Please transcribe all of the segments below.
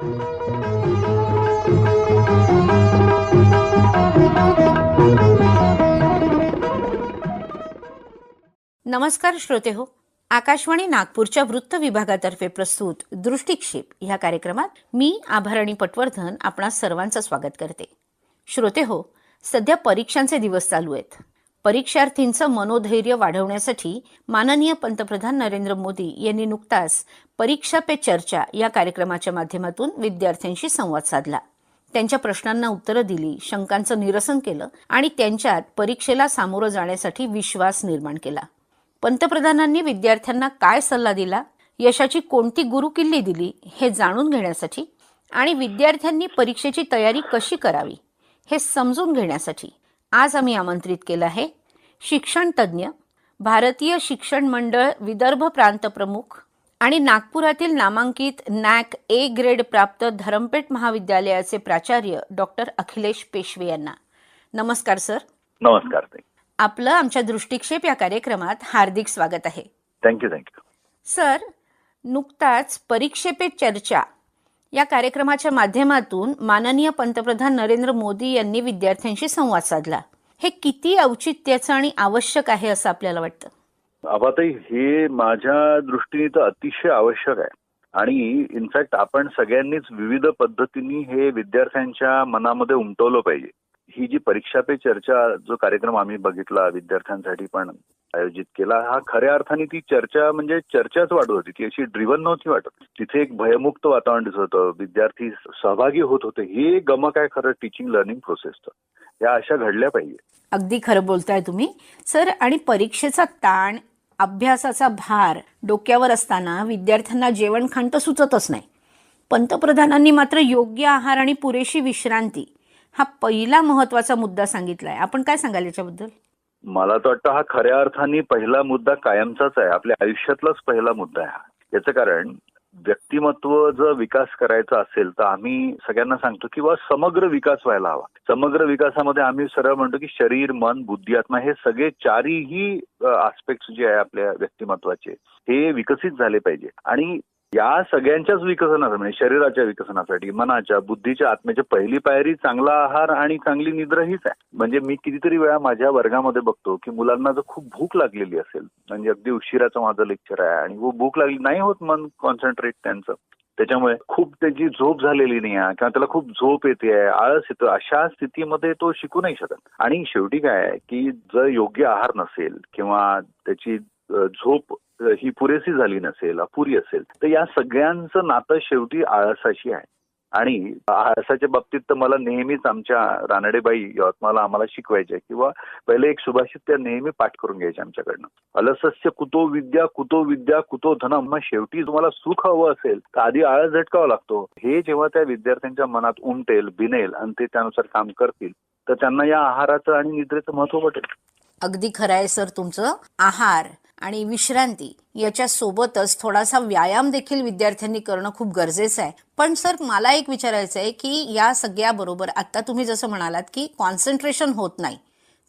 नमस्कार श्रोते हो आकाशवाणी नागपूरच्या वृत्त विभागातर्फे प्रस्तुत दृष्टिक्षेप ह्या कार्यक्रमात मी आभारणी पटवर्धन आपणा सर्वांचं स्वागत करते. श्रोते हो सध्या परीक्षांचे दिवस चालू आहेत. परीक्षार्थींचं मनोधैर्य वाढवण्यासाठी माननीय पंतप्रधान नरेंद्र मोदी यांनी नुकताच परीक्षा पे चर्चा या कार्यक्रमाच्या माध्यमातून विद्यार्थ्यांशी संवाद साधला. त्यांच्या प्रश्नांना उत्तरं दिली शंकांचं निरसन केलं आणि त्यांच्यात परीक्षेला सामोरं जाण्यासाठी विश्वास निर्माण केला. पंतप्रधानांनी विद्यार्थ्यांना काय सल्ला दिला? यशाची कोणती गुरुकिल्ली दिली? हे जाणून घेण्यासाठी आणि विद्यार्थ्यांनी परीक्षेची तयारी कशी करावी? हे समजून घेण्यासाठी आज आम्ही आमंत्रित केलं आहे शिक्षण तज्ज्ञ भारतीय शिक्षण मंडळ विदर्भ प्रांत प्रमुख आणि नागपुरातील नामांकित नॅक ए ग्रेड प्राप्त धरमपेठ महाविद्यालयाचे प्राचार्य डॉक्टर अखिलेश पेशवे यांना. नमस्कार सर. नमस्कार आपलं आमच्या दृष्टिक्षेप या कार्यक्रमात हार्दिक स्वागत आहे. थँक्यू थँक्यू सर नुकताच परीक्षे पे चर्चा या कार्यक्रमाच्या माध्यमातून माननीय पंतप्रधान नरेंद्र मोदी यांनी विद्यार्थ्यांशी संवाद साधला. हे किती औचित्याचं आणि आवश्यक आहे असं आपल्याला वाटतं? आबाताई हे माझ्या दृष्टीने तर अतिशय आवश्यक आहे. आणि इनफॅक्ट आपण सगळ्यांनीच विविध पद्धतीने हे विद्यार्थ्यांच्या मनामध्ये उमटवलं पाहिजे. ही जी परीक्षा पे चर्चा जो कार्यक्रम आम्ही बघितला विद्यार्थ्यांसाठी पण आयोजित केला हा खऱ्या अर्थाने ती चर्चा म्हणजे चर्चाच वाटत होती. ती अशी ड्रिव्हन नव्हती वाटत. तिथे एक भयमुक्त वातावरण दिसत होतं. विद्यार्थी सहभागी होत होते. हे गमक आहे खरं टीचिंग लर्निंग प्रोसेसचं या अशा घडल्या पाहिजे. अगदी खरं बोलताय तुम्ही. सर आणि परीक्षेचा ताण अभ्यासाचा भार डोक्यावर असताना विद्यार्थ्यांना जेवण खाण तर सुचतच नाही. पंतप्रधानांनी मात्र योग्य आहार आणि पुरेशी विश्रांती हा पहिला महत्त्वाचा मुद्दा सांगितलाय. आपण काय सांगाल याच्याबद्दल? मला तर वाटतं हा खऱ्या अर्थाने पहिला मुद्दा कायमचाच आहे. आपल्या आयुष्यातलाच पहिला मुद्दा आहे हा. याचं कारण व्यक्तिमत्व जर विकास करायचा असेल तर आम्ही सगळ्यांना सांगतो की बा समग्र विकास व्हायला हवा. समग्र विकासामध्ये आम्ही सरळ म्हणतो की शरीर मन बुद्धी आत्मा हे सगळे चारही आस्पेक्ट जे आहे आपल्या व्यक्तिमत्वाचे हे विकसित झाले पाहिजे. आणि या सगळ्यांच्याच विकसनासाठी म्हणजे शरीराच्या विकसनासाठी मनाच्या बुद्धीच्या आत्म्याच्या पहिली पायरी चांगला आहार आणि चांगली निद्रा हीच आहे. म्हणजे मी कितीतरी वेळा माझ्या वर्गामध्ये बघतो की मुलांना जर खूप भूक लागलेली असेल म्हणजे अगदी उशिराचं माझं लेक्चर आहे आणि वो भूक लागली नाही होत मन कॉन्सन्ट्रेट त्यांचं. त्याच्यामुळे खूप त्याची झोप झालेली नाही आहे किंवा त्याला खूप झोप येते आहे आळस येतो अशा स्थितीमध्ये तो शिकू नाही शकत. आणि शेवटी काय आहे की जर योग्य आहार नसेल किंवा त्याची झोप ही पुरेशी झाली नसेल अपुरी असेल तर या सगळ्यांचं नातं शेवटी आळसाशी आहे. आणि आळसाच्या बाबतीत तर मला नेहमीच आमच्या रानडेबाई यवतमाळला आम्हाला शिकवायच्या किंवा पहिले एक सुभाषित त्या नेहमी पाठ करून घ्यायच्या आमच्याकडनं. अलसस्य कुतो विद्या कुतो विद्या कुतो धनम मग शेवटी तुम्हाला सुख हवं असेल तर आधी आळस झटकावा लागतो. हे जेव्हा त्या विद्यार्थ्यांच्या मनात उमटेल बिनेल आणि ते त्यानुसार काम करतील तर त्यांना या आहाराचं आणि निद्रेचं महत्त्व पटेल. अगदी खरं आहे सर तुमचं. आहार. आणि विश्रांती याच्या सोबतच थोडासा व्यायाम देखील विद्यार्थ्यांनी करणं खूप गरजेचं आहे. पण सर मला एक विचारायचं आहे की या सगळ्याबरोबर आता तुम्ही जसं म्हणालात की कॉन्सन्ट्रेशन होत नाही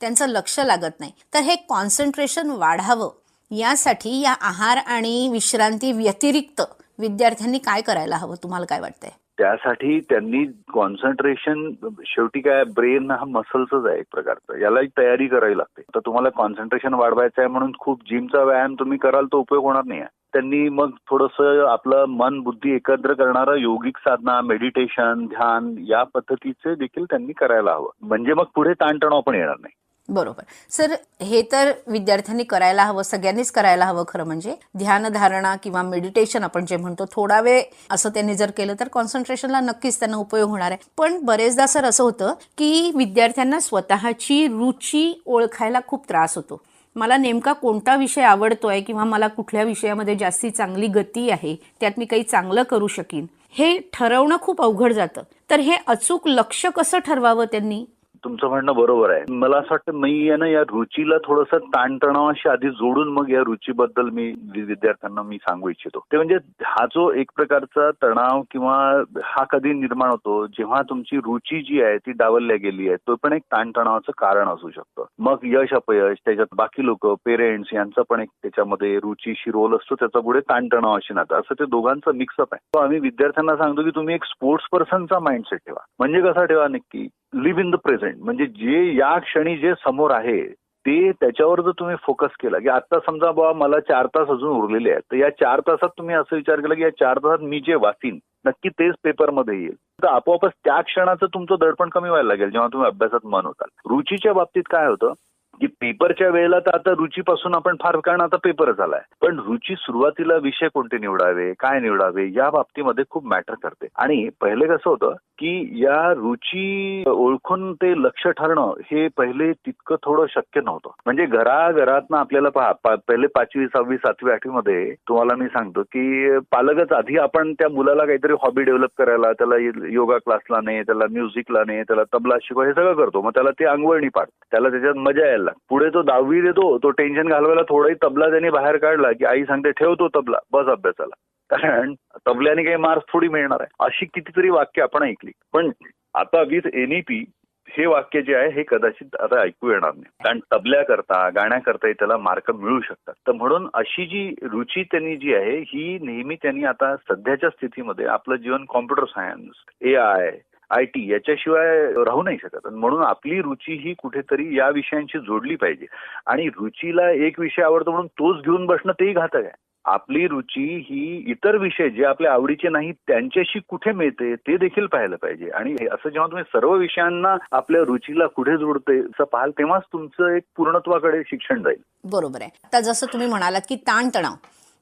त्यांचं लक्ष लागत नाही. तर हे कॉन्सन्ट्रेशन वाढावं यासाठी या आहार आणि विश्रांती व्यतिरिक्त विद्यार्थ्यांनी काय करायला हवं? तुम्हाला काय वाटतंय? त्यासाठी त्यांनी कॉन्सन्ट्रेशन शेवटी काय ब्रेन हा मसल्सच आहे एक प्रकारचा. याला एक तयारी करावी लागते. तर तुम्हाला कॉन्सन्ट्रेशन वाढवायचं आहे म्हणून खूप जिमचा व्यायाम तुम्ही कराल तो उपयोग होणार नाही आहे. त्यांनी मग थोडंसं आपलं मन बुद्धी एकत्र करणारं योगिक साधना मेडिटेशन ध्यान या पद्धतीचे देखील त्यांनी करायला हवं. म्हणजे मग पुढे ताणतणाव पण येणार नाही. बरोबर. सर हे तर विद्यार्थ्यांनी करायला हवं सगळ्यांनीच करायला हवं खरं म्हणजे. ध्यानधारणा किंवा मेडिटेशन आपण जे म्हणतो थोडा वेळ असं त्यांनी जर केलं तर कॉन्सन्ट्रेशनला नक्कीच त्यांना उपयोग होणार आहे. पण बरेचदा सर असं होतं की विद्यार्थ्यांना स्वतःची रुची ओळखायला खूप त्रास होतो. मला नेमका कोणता विषय आवडतोय किंवा मला कुठल्या विषयामध्ये जास्ती चांगली गती आहे त्यात मी काही चांगलं करू शकीन? हे ठरवणं खूप अवघड जातं. तर हे अचूक लक्ष कसं ठरवावं त्यांनी? तुमचं म्हणणं बरोबर आहे. मला असं वाटतं मी आहे ना या रुचीला थोडंसं ताणतणावाशी आधी जोडून मग या रुचीबद्दल मी विद्यार्थ्यांना मी सांगू इच्छितो. ते म्हणजे हा जो एक प्रकारचा तणाव किंवा हा कधी निर्माण होतो जेव्हा तुमची रुची जी आहे ती डावलल्या गेली आहे तो पण एक ताणतणावाचं कारण असू शकतं. मग यश अपयश त्याच्यात बाकी लोक पेरेंट्स यांचा पण एक त्याच्यामध्ये रुचीशी रोल असतो त्याचा पुढे ताणतणावाशी नातं. असं ते दोघांचं मिक्सअप आहे. तो आम्ही विद्यार्थ्यांना सांगतो की तुम्ही एक स्पोर्ट्स पर्सनचा माइंडसेट ठेवा. म्हणजे कसा ठेवा नक्की? लिव्ह इन द प्रेझेंट म्हणजे जे या क्षणी जे समोर आहे ते त्याच्यावर जर तुम्ही फोकस केला की आता समजा बाबा मला चार तास अजून उरलेले आहेत तर या चार तासात तुम्ही असं विचार केला की या चार तासात मी जे वाचीन नक्की तेच पेपरमध्ये येईल. तर आपोआपच त्या क्षणाचं तुमचं दडपण कमी व्हायला लागेल जेव्हा तुम्ही अभ्यासात मन होताल रुचीच्या बाबतीत काय होतं की पेपरच्या वेळेला तर आता रुचीपासून आपण फार कारण आता पेपर झालाय. पण रुची सुरुवातीला विषय कोणते निवडावे काय निवडावे या बाबतीमध्ये खूप मॅटर करते आणि पहिले कसं होतं की या रुची ओळखून ते लक्ष ठरणं हे पहिले तितकं थोडं शक्य नव्हतं. म्हणजे घराघरातनं आपल्याला पहा पहिले पाचवी सहावी सातवी आठवीमध्ये तुम्हाला मी सांगतो की पालकच आधी आपण त्या मुलाला काहीतरी हॉबी डेव्हलप करायला त्याला योगा क्लासला नाही त्याला म्युझिकला नाही त्याला तबला शिकवा हे सगळं करतो. मग त्याला ते अंगवळणी पाड त्याला त्याच्यात मजा यायला लागते. पुढे तो दहावी देतो तो टेन्शन घालवायला थोडाही तबला त्याने बाहेर काढला की आई सांगते ठेव तो तबला बस अभ्यासाला. कारण तबल्याने काही मार्क्स थोडी मिळणार आहे. अशी कितीतरी वाक्य आपण ऐकली. पण आता विथ एनईपी हे वाक्य जे आहे हे कदाचित आता ऐकू येणार नाही. कारण तबल्याकरता गाण्याकरता त्याला मार्क मिळू शकतात. तर म्हणून अशी जी रुची त्यांनी जी आहे ही नेहमी त्यांनी आता सध्याच्या स्थितीमध्ये आपलं जीवन computer science A I I T याच्याशिवाय राहू नाही शकत. म्हणून आपली रुची ही कुठेतरी या विषयांशी जोडली पाहिजे. आणि रुचीला एक विषय आवडतो म्हणून तोच घेऊन बसणं तेही घातक आहे. आपली रुची ही इतर विषय जे आपल्या आवडीचे नाही त्यांच्याशी कुठे मिळते ते देखील पाहायला पाहिजे. आणि असं जेव्हा तुम्ही सर्व विषयांना आपल्या रुचीला कुठे जोडते असं पाहाल तेव्हाच तुमचं एक पूर्णत्वाकडे शिक्षण जाईल. बरोबर आहे. आता जसं तुम्ही म्हणालात की ताणतणाव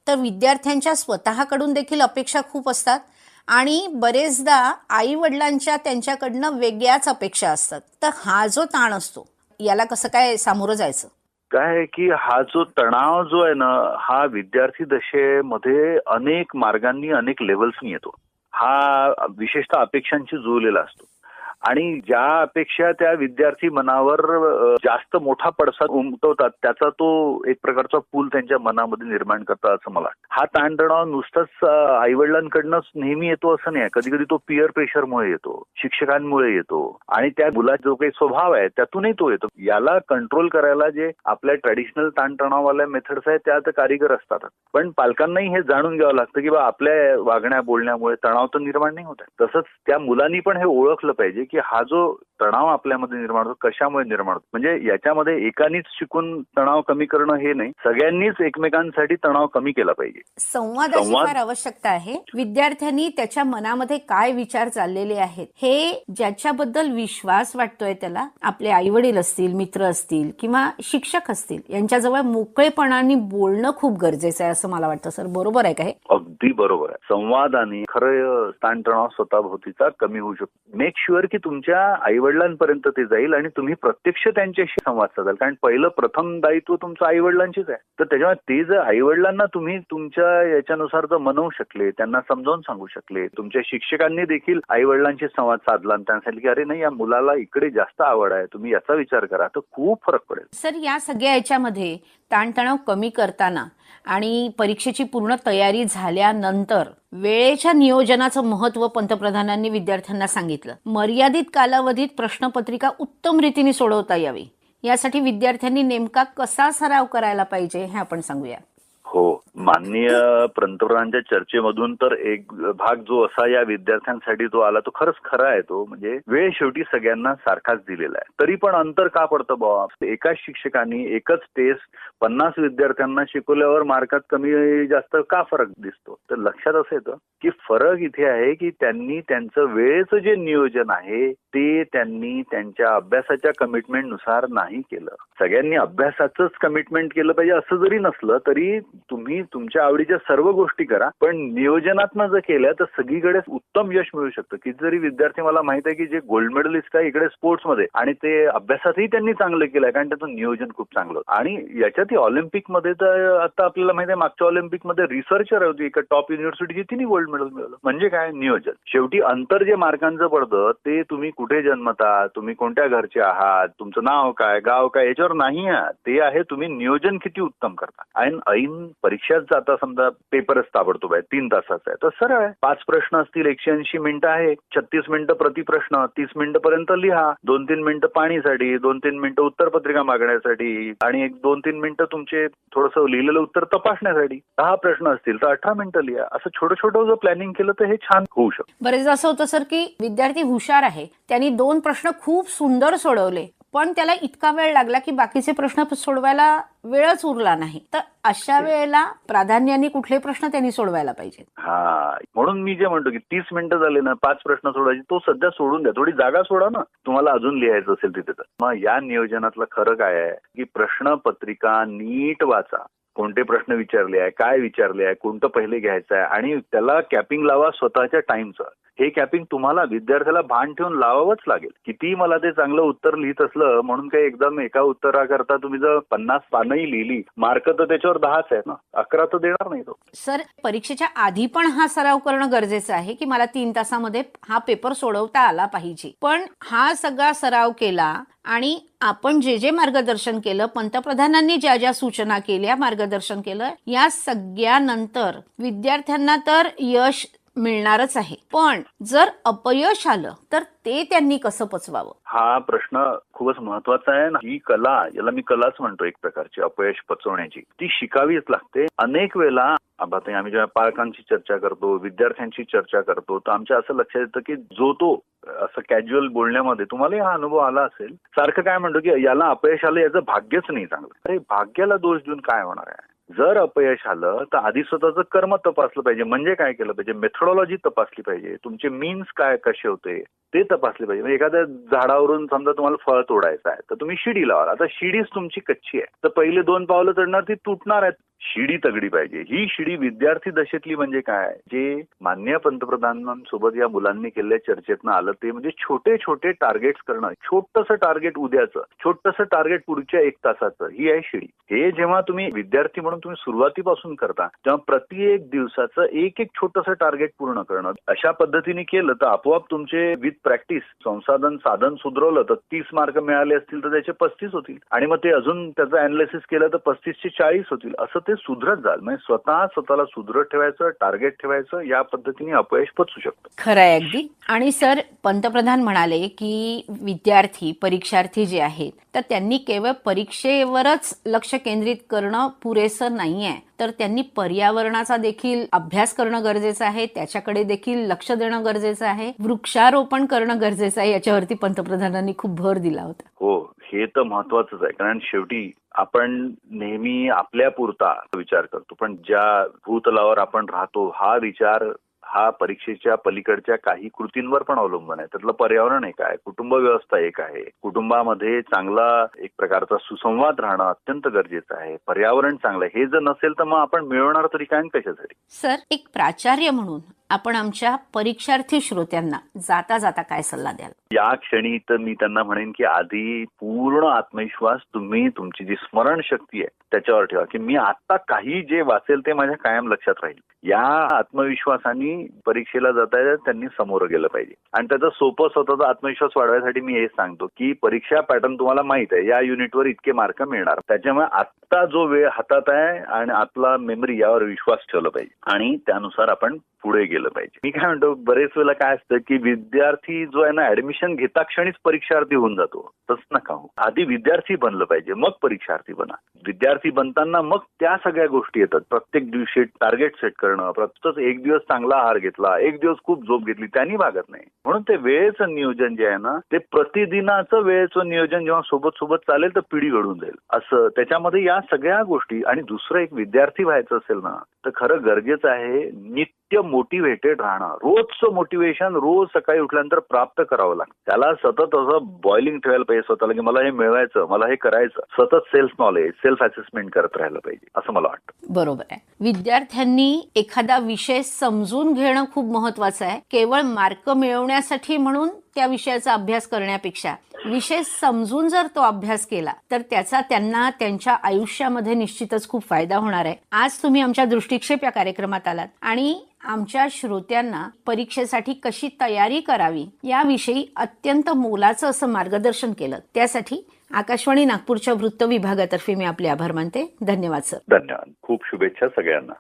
तर विद्यार्थ्यांच्या स्वतःकडून देखील अपेक्षा खूप असतात आणि बरेचदा आई वडिलांच्या त्यांच्याकडनं वेगळ्याच अपेक्षा असतात. तर हा जो ताण असतो याला कसं काय सामोरं जायचं? काय आहे की हा जो तणाव जो आहे ना हा विद्यार्थी दशेमध्ये अनेक मार्गांनी अनेक लेवल्सनी येतो. हा विशेषतः अपेक्षांशी जुळलेला असतो. आणि ज्या अपेक्षा त्या विद्यार्थी मनावर जास्त मोठा पडसाद उमटवतात त्याचा तो एक प्रकारचा पूल त्यांच्या मनामध्ये निर्माण करतात असं मला वाटतं. हा ताणतणाव नुसताच आईवडिलांकडनंच नेहमी येतो असं नाही. कधी कधी तो पिअर प्रेशरमुळे येतो शिक्षकांमुळे येतो आणि त्या मुलाचा जो काही स्वभाव आहे त्यातूनही तो येतो. याला कंट्रोल करायला जे आपल्या ट्रॅडिशनल ताणतणाववाल्या मेथड्स आहेत त्या तर असतात. पण पालकांनाही हे जाणून घ्यावं लागतं की बा आपल्या वागण्या बोलण्यामुळे तणाव तर निर्माण नाही होत आहे. तसंच त्या मुलांनी पण हे ओळखलं पाहिजे की हा जो तणाव आपल्यामध्ये निर्माण होतो कशामुळे निर्माण होतो? म्हणजे याच्यामध्ये एकानीच शिकून तणाव कमी करणं हे नाही सगळ्यांनीच एकमेकांसाठी तणाव कमी केला पाहिजे. संवादाची संवाद- फार आवश्यकता आहे. विद्यार्थ्यांनी त्याच्या मनामध्ये काय विचार चाललेले आहेत हे ज्याच्याबद्दल विश्वास वाटतोय त्याला आपले आई वडील असतील मित्र असतील किंवा शिक्षक असतील यांच्याजवळ मोकळेपणाने बोलणं खूप गरजेचं आहे असं मला वाटतं सर. बरोबर आहे का हे? अगदी बरोबर आहे. संवादाने खरं ताणतणाव स्वतःभोवतीचा कमी होऊ शकतो. मेक शुअर की तुमच्या आईवडिलांपर्यंत ते जाईल आणि तुम्ही प्रत्यक्ष त्यांच्याशी संवाद साधाल. कारण पहिलं प्रथम दायित्व तुमचं आईवडिलांचीच आहे. तर त्याच्यामुळे ते जर आईवडिलांना तुम्ही तुमच्या याच्यानुसार जर मनवू शकले त्यांना समजावून सांगू शकले तुमच्या शिक्षकांनी देखील आईवडिलांशी संवाद साधला आणि त्यांना सांगितलं की अरे नाही या मुलाला इकडे जास्त आवड आहे तुम्ही याचा विचार करा. तर खूप फरक पडेल. सर या सगळ्या याच्यामध्ये ताणतणाव कमी करताना आणि परीक्षेची पूर्ण तयारी झाल्यानंतर वेळेच्या नियोजनाचं महत्त्व पंतप्रधानांनी विद्यार्थ्यांना सांगितलं. मर्यादित कालावधीत प्रश्नपत्रिका उत्तम रीतीने सोडवता यावी. यासाठी विद्यार्थ्यांनी नेमका कसा सराव करायला पाहिजे हे आपण सांगूया. हो. माननीय पंतप्रधानांच्या चर्चेमधून तर एक भाग जो असा या विद्यार्थ्यांसाठी जो आला तो खरंच खरा आहे तो म्हणजे वेळ शेवटी सगळ्यांना सारखाच दिलेला आहे. तरी पण अंतर का पडतं बाबा एकाच शिक्षकांनी एकच टेस्ट पन्नास विद्यार्थ्यांना शिकवल्यावर मार्कात कमी जास्त का फरक दिसतो? तर लक्षात असं येतं की फरक इथे आहे की त्यांनी त्यांचं वेळेचं जे नियोजन आहे ते त्यांनी त्यांच्या अभ्यासाच्या कमिटमेंटनुसार नाही केलं. सगळ्यांनी अभ्यासाचंच कमिटमेंट केलं पाहिजे असं जरी नसलं तरी तुम्ही तुमच्या आवडीच्या सर्व गोष्टी करा पण नियोजनात्मक जर केल्या तर सगळीकडे उत्तम यश मिळू शकतं. की जरी विद्यार्थी मला माहीत आहे की जे गोल्ड मेडलिस्ट आहे इकडे स्पोर्ट्समध्ये आणि ते अभ्यासातही त्यांनी चांगलं केलंय कारण त्याचं नियोजन खूप चांगलं आणि याच्यातही ऑलिम्पिकमध्ये तर आता आपल्याला माहिती आहे मागच्या ऑलिम्पिकमध्ये रिसर्चर होती एका टॉप युनिव्हर्सिटीची तिने गोल्ड मेडल मिळवलं. म्हणजे काय? नियोजन. शेवटी अंतर जे मार्कांचं पडतं ते तुम्ही कुठे जन्मता तुम्ही कोणत्या घरचे आहात तुमचं नाव काय गाव काय याच्यावर नाही आहे. ते आहे तुम्ही नियोजन किती उत्तम करता. आणि ऐन परीक्षा परीक्षाच जाता समजा पेपरच ताबडतोब आहे तीन तासाचा आहे. तर सरळ आहे. पाच प्रश्न असतील एकशे ऐंशी मिनिटं आहे. छत्तीस मिनिटं प्रति प्रश्न तीस मिनिटं पर्यंत लिहा. दोन तीन मिनिटं पाणीसाठी दोन तीन मिनिटं उत्तरपत्रिका मागण्यासाठी आणि एक दोन तीन मिनिटं तुमचे थोडंसं लिहिलेलं उत्तर तपासण्यासाठी. दहा प्रश्न असतील तर अठरा मिनिटं लिहा. असं छोटं छोटं जर प्लॅनिंग केलं तर हे छान होऊ शकतं. बरेच असं होतं सर की विद्यार्थी हुशार आहे. त्यांनी दोन प्रश्न खूप सुंदर सोडवले. पण त्याला इतका वेळ लागला की बाकीचे प्रश्न सोडवायला वेळच उरला नाही. तर अशा वेळेला प्राधान्याने कुठले प्रश्न त्यांनी सोडवायला पाहिजे हा म्हणून मी जे म्हणतो की तीस मिनिटं झाले ना पाच प्रश्न सोडायचे तो सध्या सोडून द्या. थोडी जागा सोडा ना. तुम्हाला अजून लिहायचं असेल तिथे तर. मग या नियोजनातलं खरं काय आहे की प्रश्नपत्रिका नीट वाचा. कोणते प्रश्न विचारले आहे काय विचारले आहे कोणतं पहिले घ्यायचं आहे आणि त्याला कॅपिंग लावा स्वतःच्या टाइमचं हे कॅपिंग तुम्हाला विद्यार्थ्याला भान ठेवून लावावंच लागेल. किती मला ते चांगलं उत्तर लिहित असलं म्हणून काही एकदम एका उत्तराकरता तुम्ही जर पन्नास पानही लिहिली मार्क तर त्याच्यावर दहाच आहे ना. अकरा तर देणार नाही तो. सर परीक्षेच्या आधी पण हा सराव करणं गरजेचं आहे की मला तीन तासामध्ये हा पेपर सोडवता आला पाहिजे. पण हा सगळा सराव केला आणि आपण जे जे मार्गदर्शन केलं पंतप्रधानांनी ज्या ज्या सूचना केल्या मार्गदर्शन केलं या सगळ्यानंतर विद्यार्थ्यांना तर यश मिळणारच आहे. पण जर अपयश आलं तर ते त्यांनी कसं पचवावं? हा प्रश्न खूपच महत्त्वाचा आहे ना ही कला याला मी कलाच म्हणतो एक प्रकारची अपयश पचवण्याची. ती शिकावीच लागते. अनेक वेळेला आता आम्ही जेव्हा पालकांची चर्चा करतो विद्यार्थ्यांची चर्चा करतो तर आमच्या असं लक्षात येतं की जो तो असं कॅज्युअल बोलण्यामध्ये तुम्हाला हा अनुभव आला असेल सारखं काय म्हणतो की याला अपयश आलं याचं भाग्यच नाही चांगलं. अरे भाग्याला दोष देऊन काय होणार आहे? जर अपयश आलं तर आधी स्वतःचं कर्म तपासलं पाहिजे. म्हणजे काय केलं पाहिजे? मेथडॉलॉजी तपासली पाहिजे. तुमचे मीन्स काय कसे होते ते तपासले पाहिजे. म्हणजे एखाद्या झाडावरून समजा तुम्हाला फळ तोडायचं आहे तर तुम्ही शिडी लावाल. आता शिडीच तुमची कच्ची आहे. तर पहिले दोन पावलं चढणार ती तुटणार आहेत. शिडी तगडी पाहिजे. ही शिडी विद्यार्थी दशेतली म्हणजे काय? जे मान्य पंतप्रधानांसोबत या मुलांनी केलेल्या चर्चेतनं आलं ते म्हणजे छोटे छोटे टार्गेट्स करणं. छोटंसं टार्गेट उद्याचं. छोटंसं टार्गेट पुढच्या एक तासाचं. ही आहे शिडी. हे जेव्हा तुम्ही विद्यार्थी म्हणून तुम्ही सुरुवातीपासून करता तेव्हा प्रति एक दिवसाचं एक एक छोटंसं टार्गेट पूर्ण करणं. अशा पद्धतीने केलं तर आपोआप तुमचे विथ प्रॅक्टिस संसाधन साधन सुधरवलं तर तीस मार्क मिळाले असतील तर त्याचे पस्तीस होतील. आणि मग ते अजून त्याचं अनालिसिस केलं तर पस्तीसचे चाळीस होतील. असं ते सुधरत जाल. म्हणजे स्वतः स्वतःला सुधरत ठेवायचं टार्गेट ठेवायचं या पद्धतीने अपयश पचू शकतं. खरं आहे अगदी. आणि सर पंतप्रधान म्हणाले की विद्यार्थी परीक्षार्थी जे आहेत तर त्यांनी केवळ परीक्षेवरच लक्ष केंद्रित करणं पुरेसं नाहीये. तर त्यांनी पर्यावरणाचा देखील अभ्यास करणं गरजेचं आहे त्याच्याकडे देखील लक्ष देणं गरजेचं आहे वृक्षारोपण करणं गरजेचं आहे याच्यावरती पंतप्रधानांनी खूप भर दिला होता. हो. हे तर महत्वाचंच आहे. कारण शेवटी आपण नेहमी आपल्या पुरता विचार करतो. पण ज्या भूतलावर आपण राहतो हा विचार हा परीक्षेच्या पलीकडच्या काही कृतींवर पण अवलंबून आहे. त्यातलं पर्यावरण एक आहे कुटुंब व्यवस्था एक आहे. कुटुंबामध्ये चांगला एक प्रकारचा सुसंवाद राहणं अत्यंत गरजेचं आहे. पर्यावरण चांगलं आहे. हे जर नसेल तर मग आपण मिळवणार तरी काय कशासाठी? सर एक प्राचार्य म्हणून आपण आमच्या परीक्षार्थी श्रोत्यांना जाता जाता काय सल्ला द्याल? या क्षणी तर मी त्यांना म्हणेन की आधी पूर्ण आत्मविश्वास तुम्ही तुमची जी स्मरणशक्ती आहे त्याच्यावर ठेवा. की मी आता काही जे वाचेल ते माझ्या कायम लक्षात राहील. या आत्मविश्वासाने परीक्षेला जाता त्यांनी समोर गेलं पाहिजे. आणि त्याचा सोपं स्वतःचा आत्मविश्वास वाढवायसाठी मी हे सांगतो की परीक्षा पॅटर्न तुम्हाला माहीत आहे. या युनिटवर इतके मार्क मिळणार. त्याच्यामुळे आत्ता जो वेळ हातात आहे आणि आपला मेमरी यावर विश्वास ठेवला पाहिजे. आणि त्यानुसार आपण पुढे गेलो. पाहिजे. मी काय म्हणतो बरेच वेळेला काय असतं की विद्यार्थी जो आहे ना ऍडमिशन घेता क्षणीच परीक्षार्थी होऊन जातो. तसं नका हो. आधी विद्यार्थी बनलं पाहिजे मग परीक्षार्थी बना. विद्यार्थी बनताना मग त्या सगळ्या गोष्टी येतात. प्रत्येक दिवशी टार्गेट सेट करणं प्रत्येक एक दिवस चांगला आहार घेतला एक दिवस खूप झोप घेतली त्यांनी भागत नाही. म्हणून ते वेळेचं नियोजन जे आहे ना ते प्रतिदिनाचं वेळेचं नियोजन जेव्हा सोबत सोबत चालेल तर पिढी घडून जाईल. असं त्याच्यामध्ये या सगळ्या गोष्टी आणि दुसरं एक विद्यार्थी व्हायचं असेल ना तर खरं गरजेचं आहे नित्य मोटिवेटेड राहणं. रोजचं मोटिवेशन रोज सकाळी उठल्यानंतर प्राप्त करावं लागतं. त्याला सतत असं बॉइलिंग ठेवायला पाहिजे स्वतःला की मला हे मिळवायचं मला हे करायचं. सतत सेल्फ नॉलेज सेल्फ असेसमेंट करत राहिलं पाहिजे असं मला वाटतं. बरोबर आहे. विद्यार्थ्यांनी एखादा विषय समजून घेणं खूप महत्वाचं आहे. केवळ मार्क मिळवण्यासाठी म्हणून त्या विषयाचा अभ्यास करण्यापेक्षा. विषय समजून जर तो अभ्यास केला तर त्याचा त्यांना त्यांच्या आयुष्यामध्ये निश्चितच खूप फायदा होणार आहे. आज तुम्ही आमच्या दृष्टिक्षेप या कार्यक्रमात आलात आणि आमच्या श्रोत्यांना परीक्षेसाठी कशी तयारी करावी याविषयी अत्यंत मोलाचं असं मार्गदर्शन केलं. त्यासाठी आकाशवाणी नागपूरच्या वृत्त विभागातर्फे मी आपले आभार मानते. धन्यवाद सर. धन्यवाद. खूप शुभेच्छा सगळ्यांना.